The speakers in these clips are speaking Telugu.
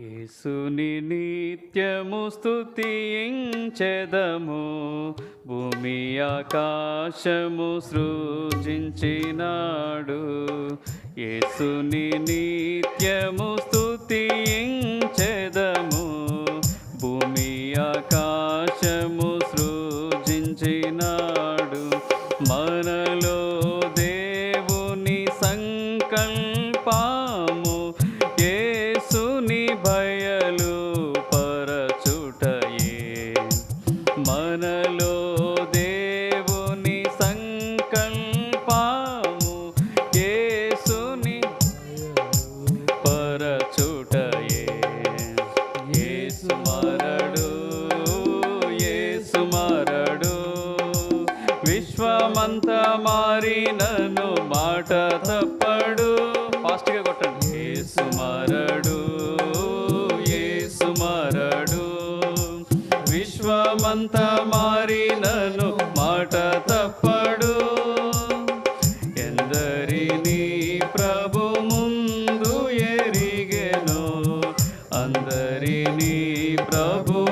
యేసుని నిత్యము స్థుతించెదము భూమి ఆకాశము సృజించినాడు. యేసుని నిత్యము స్థుతించెదము భూమి ఆకాశము సృజించినాడు. మారినను మాట తప్పడు. ఫాస్ట్గా కొట్టండి. ఏసు మారడు. ఏసు మారడు. విశ్వమంతా మారినను మాట తప్పడు. ప్రభు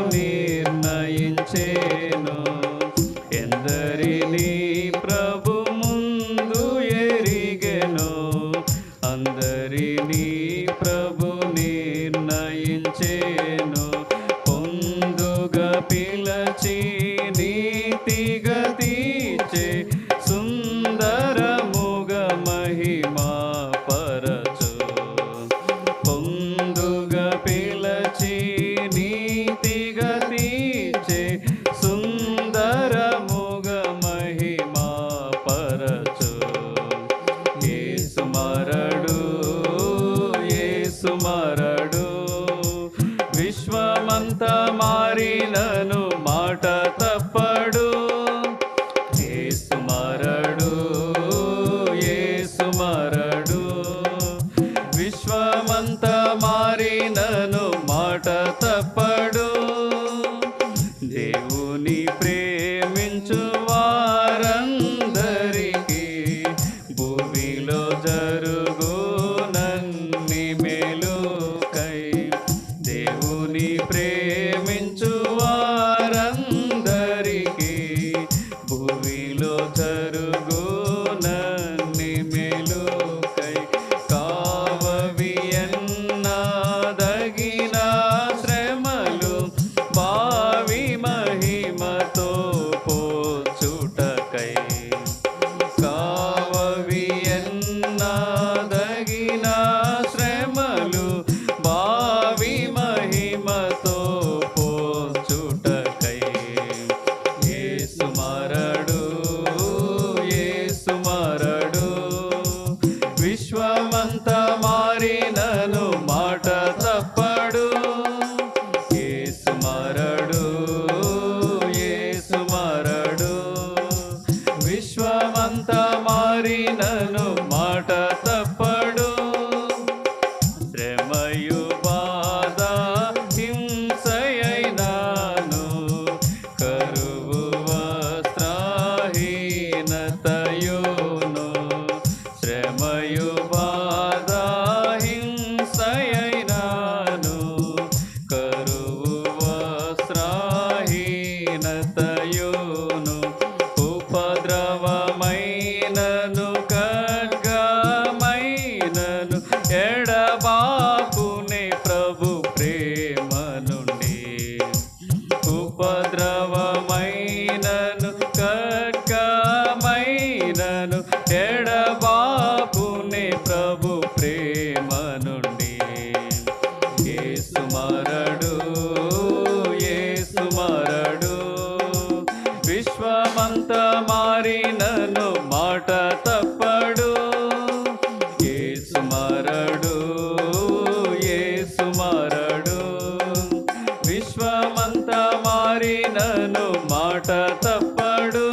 మారినను క్షమించు Nathan. మనసంత మారినను మాట తప్పడు. ఏ సుమరడు ఏ సుమరడు విశ్వమంత మారినను మాట తప్పడు.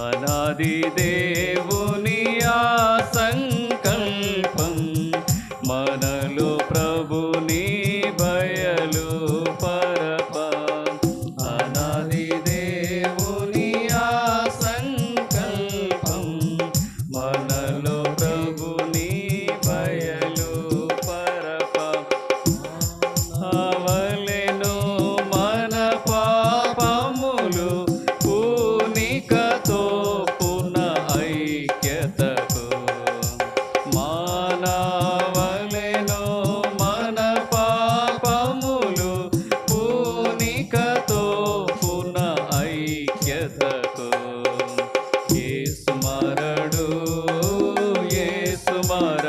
అనాది దే আমার